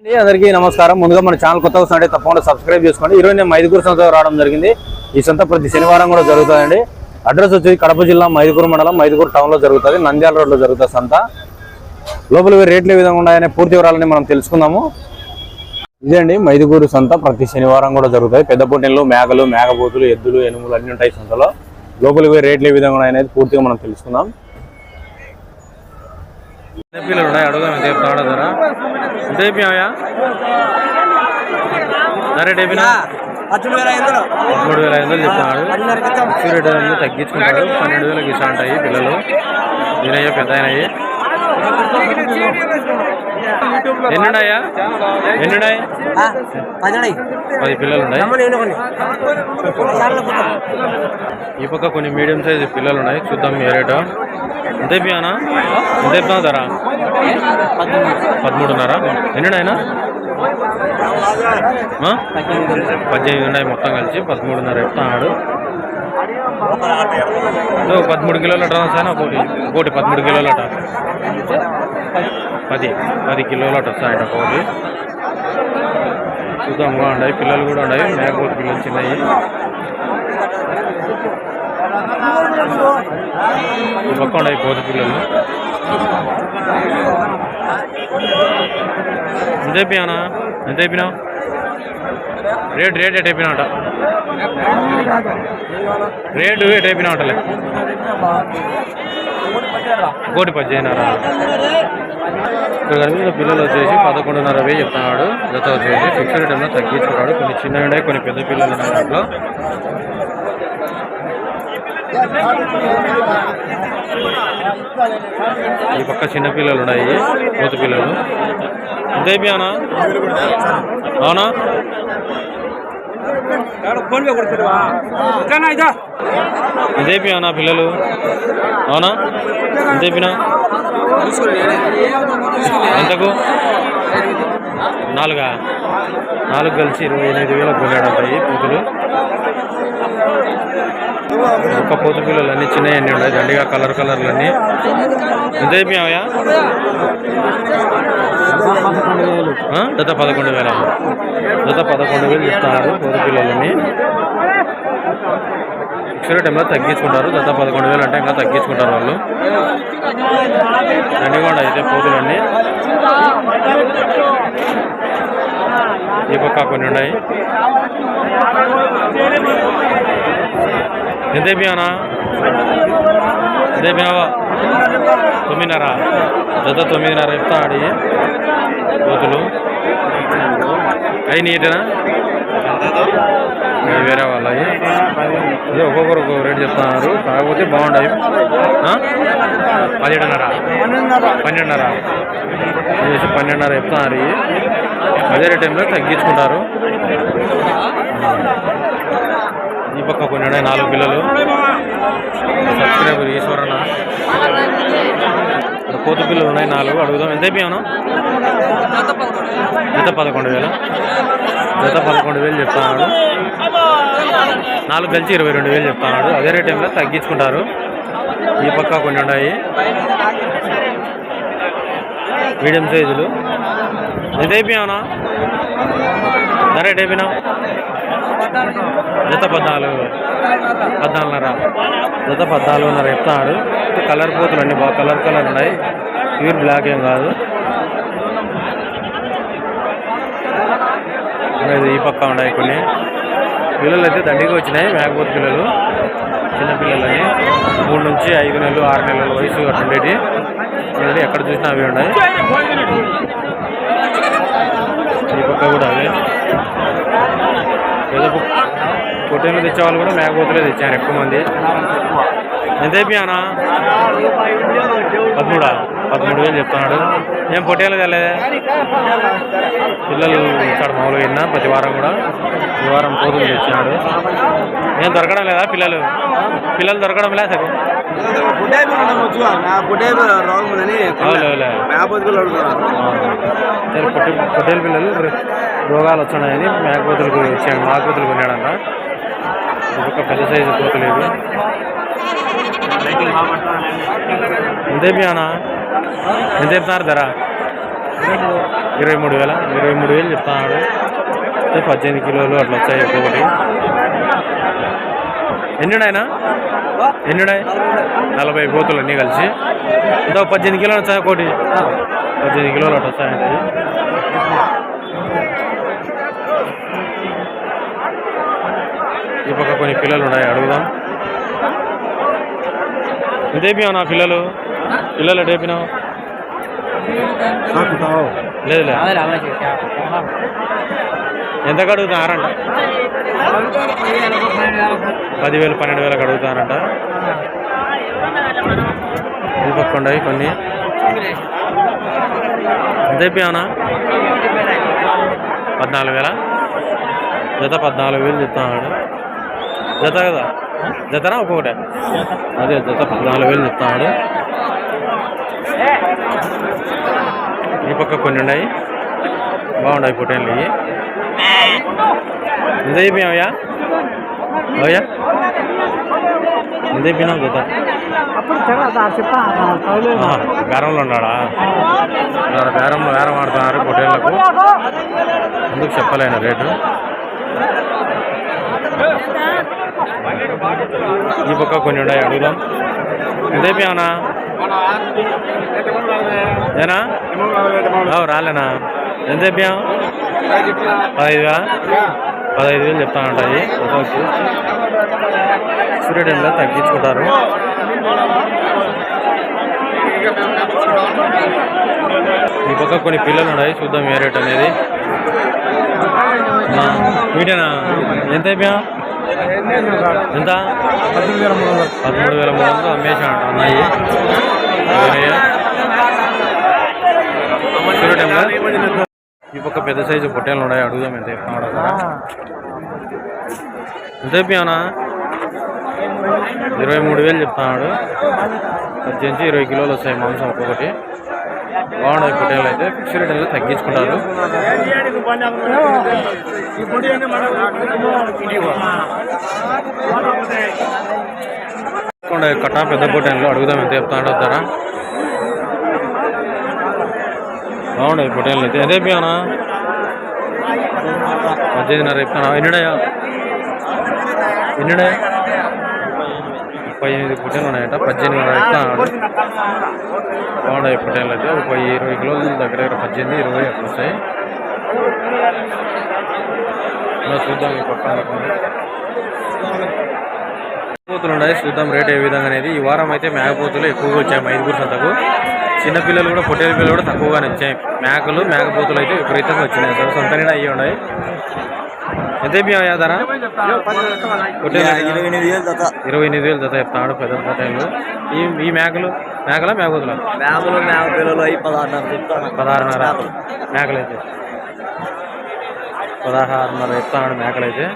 అండి, అందరికీ నమస్కారం. ముందుగా మన ఛానల్ కొత్త వస్తుందంటే తప్పకుండా సబ్స్క్రైబ్ చేసుకోండి. ఈరోజు నేను మైదుకూరు సంత రావడం జరిగింది. ఈ సంత ప్రతి శనివారం కూడా జరుగుతుందండి. అడ్రస్ వచ్చి కడప జిల్లా మైదుకూరు మండలం మైదుకూరు టౌన్లో జరుగుతుంది. నంద్యాల రోడ్లో జరుగుతుంది సంత. లోపల రేట్లు ఏ విధంగా ఉన్నాయనే పూర్తి వివరాలని మనం తెలుసుకుందాము. ఇదే అండి మైదుకూరు సంత ప్రతి శనివారం కూడా జరుగుతాయి పెద్ద పొట్టెలు మేకలు మేకపోతులు ఎద్దులు ఎనుములు అన్ని ఉంటాయి సంతలో. లోపలికి రేట్లు ఏ విధంగా ఉన్నాయనేది పూర్తిగా మనం తెలుసుకుందాం. పిల్లలు అడుగుదాం ఎంత చెప్తాడు ధర ఎంత చెప్పినాయా సరే చెప్పినా మూడు వేల ఐదు వందలు చెప్తున్నాడు పన్నెండున్నరకి ఇచ్చాం రేట్ అనేది పన్నెండు వేలకు ఇస్తా ఉంటాయి పిల్లలు. దీనయ్య పెద్ద అయినాయి ఎన్నున్నాయా? ఎన్నున్నాయి? పది పిల్లలు ఉన్నాయి ఈ పక్క కొన్ని మీడియం సైజ్ పిల్లలు ఉన్నాయి చూద్దాం ఏ రేటు. ఎంత అయిపోయానా ఎంత అయిపోయినా ధర పదమూడున్నర. ఎన్నున్నాయినా? ఆ? పద్దెనిమిది. ఉన్నాయి మొత్తం కలిసి. పదమూడున్నర చెప్తున్నాడు ఇదో పదమూడు కిలోల డ్రాన్స్ అయినా ఒకటి ఒకటి పదమూడు కిలోలట పది పది కిలోలట వస్తాయట ఒకటి చూద్దాం బాగున్నాయి. పిల్లలు కూడా ఉన్నాయి. మేకపోతే పిల్లలు చిన్నవి. ఈ పక్క ఉన్నాయి కోతి పిల్లలు. ఎంత అయిపోయానా ఎంత అయిపోయినావు రేట్ రేట్ ఎట్ అయిపోయినాట రేటు ఎట్ అయిపోయినాటలే కోటి పద్దెనిమిదిన్నర. ఇక్కడ కనిపిస్తున్న పిల్లలు వచ్చేసి పదకొండున్నర వెయ్యి చెప్తున్నాడు. గత వచ్చేసి ఫిక్స్డ్ రేట్ ఏమో తగ్గించుకున్నాడు. కొన్ని చిన్నవి ఉన్నాయి కొన్ని పెద్ద పిల్లలు ఉన్నాయి దాంట్లో ఈ పక్క చిన్న పిల్లలు ఉన్నాయి కోతి పిల్లలు. ఎంత అయిపోయానా అవునా? ఫోన్ పే కొడుతురువా ఇంకా ఇదా? ఎంత అయిపోయానా పిల్లలు. అవునా? అయిపోయినా ఎంతకు? నాలుగా నాలుగు కలిసి ఇరవై ఎనిమిది వేలకు కొన్నాడంటాయి పూతులు ఒక్క పూతు పిల్లలు అన్నీ చిన్నవి అన్నీ ఉన్నాయి. దండిగా కలర్ కలర్లు అన్నీ ఎంత అయిపోయావా జత పదకొండు వేల. జత పదకొండు వేలు ఇస్తారు పూత పిల్లలని ఫిక్స్డ్ టైంలో తగ్గించుకుంటారు. దాదాపు పదకొండు వేలు అంటే ఇంకా తగ్గించుకుంటారు వాళ్ళు. దండిగొండ అయితే అండి ఈ పక్క కొన్ని ఉన్నాయి. ఎంతే బియానా ఎంత బియావా తొమ్మిదిన్నర. జత తొమ్మిదిన్నర ఇస్తా ఆడి. పోతులు. అవి నీటనా? వేరే వాళ్ళవి ఇది ఒక్కొక్కరు ఒక్కొక్క రేటు చెప్తున్నారు. కాకపోతే బాగుంటాయి ఆ? పదిహేడున్నర పన్నెండున్నర. వచ్చి పన్నెండున్నర చెప్తున్నారు ఇవి అదే టైంలో తగ్గించుకుంటారు. ఈ పక్క కొన్ని ఉన్నాయి నాలుగు పిల్లలు. సబ్స్క్రైబర్ ఈశ్వరన్న. కోతి పిల్లలు ఉన్నాయి నాలుగు. అడుగుదాం. ఎంత అయిపోయాను జత పదకొండు వేల? జత పదకొండు వేలు చెప్తున్నాడు. నాలుగు కలిసి ఇరవై రెండు వేలు చెప్తున్నాడు. అదే రేట్ టైంలో తగ్గించుకుంటారు. ఈ పక్క కొన్ని ఉన్నాయి. మీడియం సైజులు. ఎంత అయిపోయావునా ధర ఎట్ అయిపోయినావు జత పద్నాలుగు. పద్నాలుగున్నర. జత పద్నాలుగున్నర చెప్తున్నాడు. కలర్ పోతులు అన్నీ బాగా కలర్ కలర్ ఉన్నాయి. ప్యూర్ బ్లాక్ ఏం కాదు. ఈ పక్క ఉన్నాయి కొన్ని. పిల్లలు అయితే దండిగా వచ్చినాయి మేకపోతు పిల్లలు చిన్నపిల్లలని మూడు నుంచి ఐదు నెలలు ఆరు నెలల వయసు అటుండేటి. ఉండేటి ఎక్కడ చూసినా అవి ఉన్నాయి. ఈ పక్క కూడా అవే. ఏదో పొట్టేలు తెచ్చే వాళ్ళు కూడా మేకపోతులే తెచ్చారు ఎక్కువ మంది. ఎంత అయిపోయానా పదమూడా? పదమూడు వేలు చెప్తున్నాడు. ఏం పొట్టేలు తెలేదే పిల్లలు ఇక్కడ మామూలుగా విన్నా ప్రతి వారం కూడా. ఈ వారం పోతులు తెచ్చినాడు. ఏం దొరకడం లేదా పిల్లలు? పిల్లలు దొరకడం లేదా సరే పొట్టి పొట్టేలు పిల్లలు రోగాలు వచ్చినాయని మేకపోతులకు వచ్చాడు మేకపోతులు కొన్నాడంట. ఒక పెద్ద సైజు కోతులు ఇవి. ఎంత అయిపోయానా ఎంత చెప్తున్నారు ధర? ఇరవై మూడు వేల ఇరవై మూడు వేలు చెప్తున్నాడు పద్దెనిమిది కిలోలు అట్లా వచ్చాయి ఒక్కొక్కటి. ఎన్నిడాయినా ఎన్నిడాయి నలభై పోతులు అన్నీ కలిసి. ఇంత పద్దెనిమిది కిలోలు వచ్చాయి ఒకటి పద్దెనిమిది కిలోలు అట్లా వచ్చాయండి ఈ పక్క కొన్ని పిల్లలు ఉన్నాయి అడుగుదాం. ఇదేమి నా పిల్లలు? పిల్లలు ఎటేపినావు లేదు లేదు. ఎంత అడుగుతున్నారంట? పదివేలు పన్నెండు వేలకు అడుగుతారంట ఇది పక్క ఉన్నాయి కొన్ని. ఎంత అయిపోయానా పద్నాలుగు వేల. జత పద్నాలుగు వేలు చెప్తున్నాడు జత కదా? జతనా ఒక్కొక్కటే? అదే జత పద్నాలుగు వేలు చెప్తున్నాడు ఈ పక్క కొన్ని ఉన్నాయి. బాగున్నాయి పొట్టేళ్ళు ఇవి. ఎంత అయిపోయావయ్యా అయ్యా? ఎంత అయిపోయినావు జత బేరంలో ఉన్నాడా? బేరం బేరం ఆడుతున్నారు పొట్టేళ్ళకు ఎందుకు చెప్పలేను రేటు? ఈ పక్క కొన్ని ఉన్నాయి అడుగుదాం. ఎంత అయిపోయావునా ఏనా? రాలేనా? ఎంత చెప్పాం పదహైదు పదహైదు వేలు చెప్తా ఉంటాయి ఒక్కొక్కటి తగ్గించుకుంటారు. ఈ పక్క కొన్ని పిల్లలు ఉన్నాయి చూద్దాం ఏ రేట్ అనేది. ఆ, వీటేనా ఎంత అయిపోయా ఎంత? పదమూడు వేల మూడు వందలు. అమ్మేసా అంట ఈ పక్క పెద్ద సైజు పొట్టేలు ఉన్నాయి? అడుగుదాం ఎంత చెప్తున్నాడు ఎంత ఇరవై మూడు వేలు చెప్తున్నాడు పద్దెనిమిది ఇరవై కిలోలు వస్తాయి మాంసం ఒక్కొక్కటి. బాగున్నాయి పొట్టేలు అయితే. ఫిక్స్డ్ రేట్ తగ్గించుకుంటారు కొండ కట్ట పెద్ద పొట్టేలు అడుగుదాం ఎంత చెప్తున్నాడో ధర. బాగున్నాయి పొట్టేలు అయితే. అదే బియానా పద్దెనిమిదిన్నర చెప్తానా? ఎన్నిడయా ఎన్నిడయా ముప్పై ఎనిమిది పుట్టెలు ఉన్నాయట. చెప్తాడు బాగున్నాయి పుట్టెలు అయితే. ఒక ఇరవై కిలోల దగ్గర దగ్గర పద్దెనిమిది ఇరవై అట్లా వస్తాయి. చూద్దాం ఈ పక్కన మేకపోతులు ఉన్నాయి. చూద్దాం రేట్ ఏ విధంగా అనేది. ఈ వారం అయితే మేకపోతులు ఎక్కువగా వచ్చాయి. ఐదుగురు సంతకు. చిన్నపిల్లలు కూడా పొట్టేల పిల్లలు కూడా తక్కువగానే వచ్చాయి. మేకలు మేకపోతులు అయితే విపరీతంగా వచ్చినాయి. అసలు సొంత అయ్యి ఉన్నాయి. ఎంత అయిపోయా ధర ఇరవై ఎనిమిది వేలు జత. ఇరవై ఎనిమిది వేలు జత చెప్తాడు పెద్ద పొట్టేలు ఈ ఈ మేకలు మేకలా మేకపోతులా మేమలు మేమ పిల్లలు అయి పదహారున్నర చెప్తాను. పదహారున్నర. మేకలైతే. పదహారున్నర చెప్తాడు మేకలైతే.